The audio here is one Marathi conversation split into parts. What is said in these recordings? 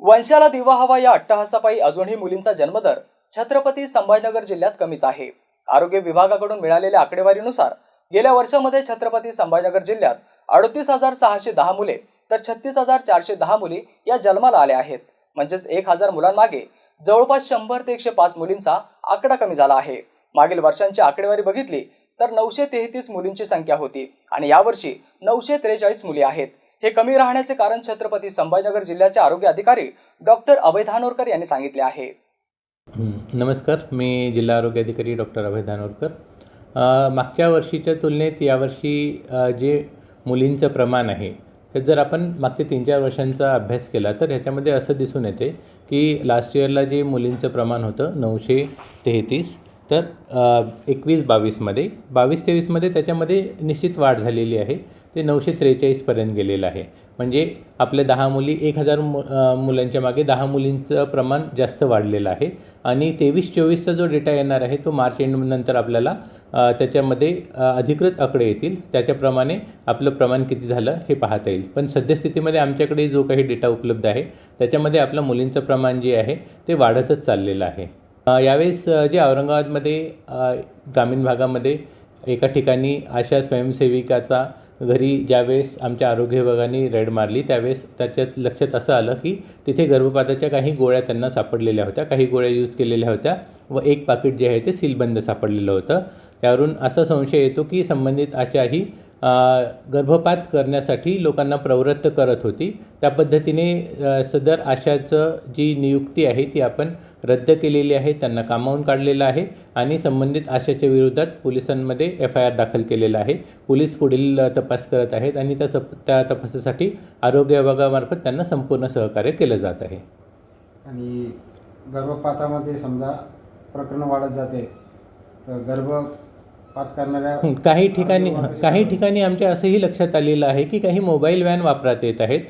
वंशाला दिवा हवा या अट्टहासापायी अजूनही मुलींचा जन्मदर छत्रपती संभाजीनगर जिल्ह्यात कमीच आहे. आरोग्य विभागाकडून मिळालेल्या आकडेवारीनुसार गेल्या वर्षामध्ये छत्रपती संभाजीनगर जिल्ह्यात अडतीस हजार सहाशे दहा मुले तर छत्तीस हजार चारशे दहा मुली या जन्माला आल्या आहेत. म्हणजेच एक हजार मुलांमागे जवळपास शंभर ते एकशे पाच मुलींचा आकडा कमी झाला आहे. मागील वर्षांची आकडेवारी बघितली तर नऊशे तेहतीस मुलींची संख्या होती आणि यावर्षी नऊशे त्रेचाळीस मुली आहेत. हे कमी राहण्याचे कारण छत्रपती संभाजीनगर जिल्ह्याचे आरोग्य अधिकारी डॉक्टर अभय धानोरकर यांनी सांगितले आहे. नमस्कार. मी जिल्हा आरोग्य अधिकारी डॉक्टर अभय धानोरकर. मागच्या वर्षीच्या तुलनेत यावर्षी जे मुलींचं प्रमाण आहे ते जर आपण मागच्या तीन चार वर्षांचा अभ्यास केला तर ह्याच्यामध्ये असं दिसून येते की लास्ट इयरला जे मुलींचं प्रमाण होतं नऊशे तेहतीस तर एकवीस बावीसमध्ये बावीस तेवीसमध्ये त्याच्यामध्ये निश्चित वाढ झालेली आहे. ते नऊशे त्रेचाळीसपर्यंत गेलेलं आहे. म्हणजे आपल्या दहा मुली एक हजार मु मुलांच्या मागे दहा मुलींचं प्रमाण जास्त वाढलेलं आहे. आणि तेवीस चोवीसचा जो डेटा येणार आहे तो मार्च एंडनंतर आपल्याला त्याच्यामध्ये अधिकृत आकडे येतील. त्याच्याप्रमाणे आपलं प्रमाण किती झालं हे पाहता येईल. पण सद्यस्थितीमध्ये आमच्याकडे जो काही डेटा उपलब्ध आहे त्याच्यामध्ये आपलं मुलींचं प्रमाण जे आहे ते वाढतच चाललेलं आहे. यावेळेस जे औरंगाबादमध्ये ग्रामीण भागामध्ये एका ठिकाणी आशा स्वयंसेविकाचा घरी ज्यावेळेस आमच्या आरोग्य विभागाने रेड मारली त्यावेळेस त्याच्यात लक्षात असं आलं की तिथे गर्भपाताच्या काही गोळ्या त्यांना सापडलेल्या होत्या काही गोळ्या यूज केलेल्या होत्या व एक पाकिट जे आहे ते सीलबंद सापडलेलं होतं. त्यावरून असा संशय येतो की संबंधित आशा ही गर्भपात करण्यासाठी लोकांना प्रवृत्त करत होती. त्या पद्धतीने सदर आशाचं जी नियुक्ती आहे ती आपण रद्द केलेली आहे त्यांना कामावून काढलेलं आहे आणि संबंधित आशाच्या विरोधात पोलिसांमध्ये एफ आय आर दाखल केलेला आहे. पोलीस पुढील तपास करत आहेत आणि त्या सप त्या तपासासाठी आरोग्य विभागामार्फत त्यांना संपूर्ण सहकार्य केलं जात आहे. आणि गर्भपातामध्ये समजा प्रकरण वाढत जाते तर गर्भ करणाऱ्या काही ठिकाणी काही ठिकाणी आमच्या असंही लक्षात आलेलं आहे की काही मोबाईल व्हॅन वापरात येत आहेत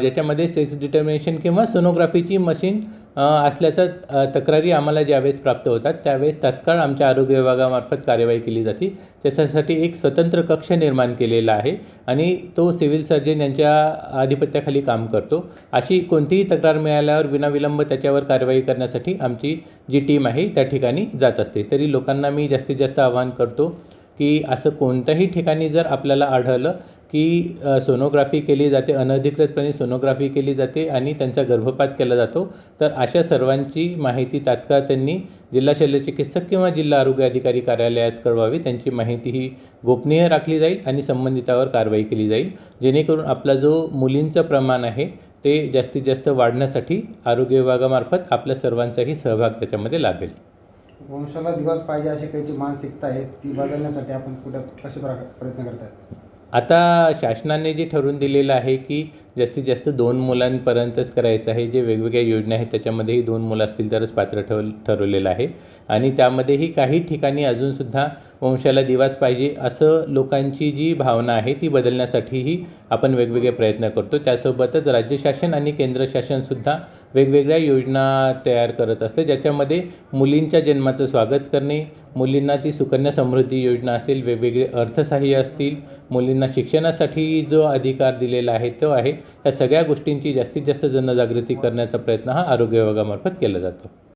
ज्याच्यामध्ये सेक्स डिटर्मिनेशन किंवा सोनोग्राफीची मशीन असल्याच्या तक्रारी आम्हाला ज्यावेळेस प्राप्त होतात त्यावेळेस तात्काळ आमच्या आरोग्य विभागामार्फत कार्यवाही केली जाते त्याच्यासाठी एक स्वतंत्र कक्ष निर्माण केलेला आहे आणि तो सिव्हिल सर्जन यांच्या आधिपत्याखाली काम करतो. अशी कोणतीही तक्रार मिळाल्यावर विनाविलंब त्याच्यावर कारवाई करण्यासाठी आमची जी टीम आहे त्या ठिकाणी जात असते. तरी लोकांना मी जास्तीत जास्त आवाहन करतो की असं कोणत्याही ठिकाणी जर आपल्याला आढळलं की सोनोग्राफी केली जाते अनधिकृतपणे सोनोग्राफी केली जाते आणि त्यांचा गर्भपात केला जातो तर अशा सर्वांची माहिती तात्काळ त्यांनी जिल्हा शल्यचिकित्सक किंवा जिल्हा आरोग्य अधिकारी कार्यालयात कळवावी. त्यांची माहिती ही गोपनीय राखली जाईल आणि संबंधितावर कारवाई केली जाईल. जेणेकरून आपला जो मुलींचं प्रमाण आहे ते जास्तीत जास्त वाढण्यासाठी आरोग्य विभागामार्फत आपल्या सर्वांचाही सहभाग त्याच्यामध्ये लाभेल. वंशाला दिवस पाहिजे अशी काही जी मानसिकता आहे ती बदलण्यासाठी आपण कुठं कसे प्रकार प्रयत्न करतात आता शासनाने जे ठरवून दिलेलं आहे की जास्तीत जास्त दोन मुलांपर्यंतच करायचं आहे जे वेगवेगळ्या योजना आहेत त्याच्यामध्येही दोन मुलं असतील तरच पात्र ठेव ठरवलेलं आहे. आणि त्यामध्येही काही ठिकाणी अजूनसुद्धा वंशाला दिवाच पाहिजे असं लोकांची जी भावना आहे ती बदलण्यासाठीही आपण वेगवेगळे प्रयत्न करतो. त्यासोबतच राज्य शासन आणि केंद्र शासनसुद्धा वेगवेगळ्या योजना तयार करत असते ज्याच्यामध्ये मुलींच्या जन्माचं स्वागत करणे मुलींना ती सुकन्या समृद्धी योजना असेल वेगवेगळे अर्थसहाय्य असतील मुलींना शिक्षणासाठी जो अधिकार दिलेला आहे तो आहे. या सगळ्या गोष्टींची जास्तीत जास्त जनजागृती करण्याचा प्रयत्न हा आरोग्य विभागामार्फत केला जातो.